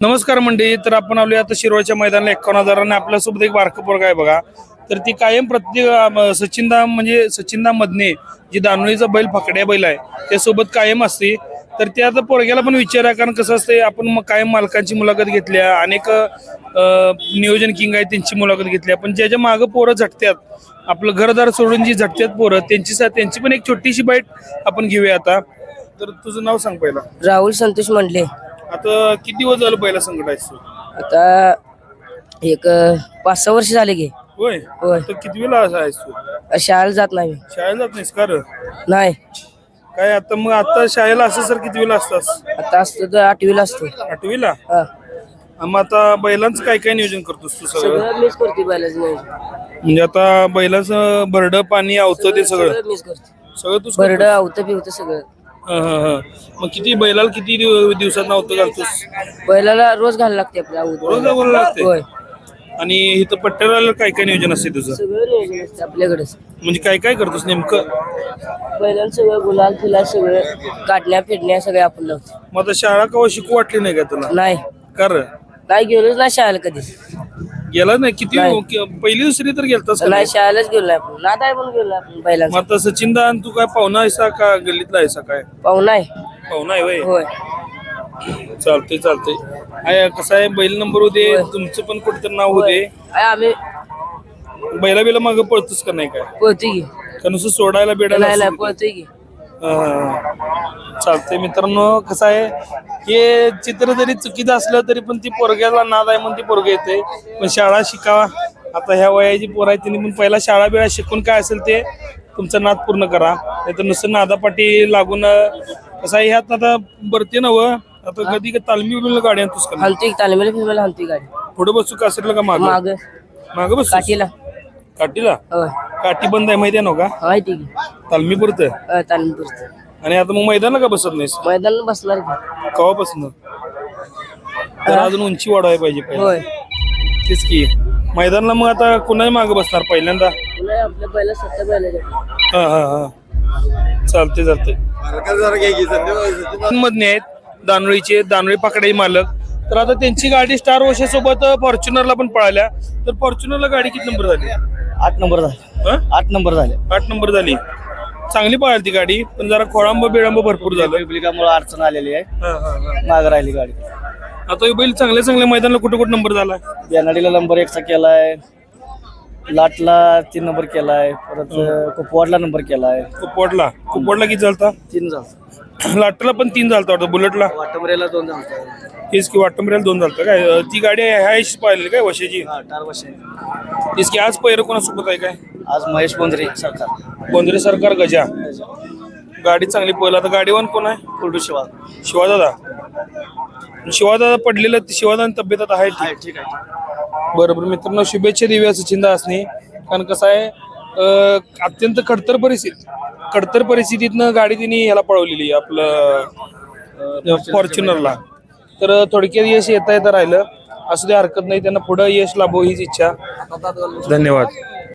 नमस्कार मंडळी तर आपण आलो आता शिरोळच्या मैदानाला एकावन्न हजारांनी. आपल्यासोबत एक बारकं पोरग आहे बघा. तर ती कायम प्रत्येक सचिनदा म्हणजे सचिनदा मधने जी दानोळीचा बैल फकड्या बैल आहे त्यासोबत कायम असते. तर ते आता पोरग्याला पण विचार आहे कारण कसं असते आपण मग कायम मालकांची मुलाखत घेतल्या अनेक नियोजन किंग आहे त्यांची मुलाखत घेतल्या. पण ज्याच्या मागं पोरं झटत्यात आपलं घरदार सोडून जी झटत्यात पोरं त्यांची त्यांची पण एक छोटीशी बाईट आपण घेऊया आता. तर तुझं नाव सांग पहिला. राहुल संतोष मंडले. आता किती दिवस झालं पहिला संकट आहेस तू आता एक पाच सहा वर्ष झाले की. होय? होय. तर किती वेळा आहेस तू शाळेला जात नाही मी. शाळेला जात नाहीस का रे? नाही. काय आता मग आता शाळेला असं सर किती वेळा असतास? आता असतो तर आठवीला असतो. आठवीला हा. मग आता बैलांचं काय काय नियोजन करतोस तू सगळं? सगळं मिस करते बैलाचं नाही म्हणजे आता बैलाचं भरडं पाणी आवतं ते सगळं? सगळं मिस करते सगळं तूच बरड आवतं पिवतं सगळं. हं, हं, हं. मग किती बैलाला किती दिव- दिवसात नव्हतं घालतोस बैलाला रोज घालायला लागते आपल्या रोज घालायला लागते? आणि इथं पट्ट्याला काय काय नियोजन असते तुझं? सगळं नियोजन असते आपल्याकडेच. म्हणजे काय काय करतोस नेमकं? बैलाला सगळं गुलाल फिलाल सगळं काढण्या फिरण्या सगळं आपण लावतो. मग आता शाळा कवा शिकू वाटली नाही का तुला? नाही. कर नाही गेलोच नाही शाळेला कधी. गेला नाही? किती नाही. कि- पहिली दुसरी तर गेलतास का नाही नाही? शाळेलाच गेलो आपण. आहे पण गेलो आपण मग बैलांचा आता सचिन दान तू काय पाहुणा आहेसा का गल्लीतला आहेसा काय? पाहुणा आहे. पाहुणा आहे वय होय. चालते चालते आहे कसं आहे? बैल नंबर होते तुमचं पण कुठेतरी नाव होते आहे आम्ही बैला बिला मागं पळतोस का नाही काय? पळतोय की. का नुसतं सोडायला बेडायला नाही नाही असं? पळतोय की. हा. चालते मित्रांनो कसं आहे? हे चित्र जरी चुकीचं असलं तरी पण ती पोरग्याला नाद आहे म्हणून ती पोरग येते. पण शाळा शिकावा. आता ह्या वयाची पोर आहे तिने पण पहिला शाळा बिळा शिकून काय असेल ते तुमचा नाद पूर्ण करा. नाही तर नुसतं नादापाठी लागून कसं आहे ह्यात आता भरते नव. आता कधी तालमी बिलमी गाडी आणतोस का? तालमीला फिरमेला हाणतोय गाडी. पुढे बसू का असेल का माग? माग. माग बसू काठीला. काठीला? होय. काठी बंद आहे माहिती आहे ना का? माहिती की तालमी पुरतं? तालीम पुरतं. आणि आता मग मैदानाला का बसत नाहीस? मैदान बसणार की. कवापासून? तर अजून उंची वाढवायला पाहिजे पहिला. होय. तेच की. मैदानाला मग आता कुणाही मागे बसणार पहिल्यांदा? तुला आपल्या पहिला सत्ता बैलाच्या हा हा हा. चालते चालते मधने आहेत दानोळीचे दानोळी पाकडाई मालक. तर आता त्यांची गाडी स्टार सोबत फॉर्च्युनरला पण पळाल्या. तर फॉर्च्युनरला गाडी किती नंबर झाली? आठ नंबर झाले. हा? आठ नंबर झाले. आठ नंबर झाली. चांगली पळाली ती गाडी पण जरा खोळांब बिळांब भरपूर झालं. पब्लिकामुळे अडचण आलेली आहे. हा, हा, हा. माग राहिली गाडी. आता हे बैल चांगल्या चांगल्या मैदानाला कुठे कुठे नंबर झाला? बेनाडीला नंबर एकचा केलाय. लाटला तीन नंबर केलाय. परत कुपवाडला नंबर केलाय. कुपवाडला? कुपवाडला किती झालता? तीन झालं. लाटला पण तीन झालता वाटतं. बुलेटला? वाटमरेला दोन झालं. तेच की वाटंबऱ्याला दोन झालतं काय? अं, ती गाडी ह्याशी पाहिली काय? वशाची चार वर्ष तेच की आज पहिलं कोणासोबत आहे काय? आज महेश बोंद्रे सरकार. गोंधळे सरकार गजा. गाडी चांगली पहिलं आता गाडीवान कोण आहे? कुलटू शिवा शिवादादा शिवादादा पडलेलं शिवादादा तब्येत आता आहे ठीक. ठीक आहे बरोबर मित्रांनो शुभेच्छा देऊया सचिनदा असणे कारण कसं आहे अं, अत्यंत खडतर परिस्थिती खडतर परिस्थितीतनं गाडी तिने ह्याला पळवलेली आहे, आपलं फॉर्च्युनरला. तर थोडक्यात यश येता येता राहिलं. असू दे हरकत नाही त्यांना पुढं यश लाभो हीच इच्छा. धन्यवाद.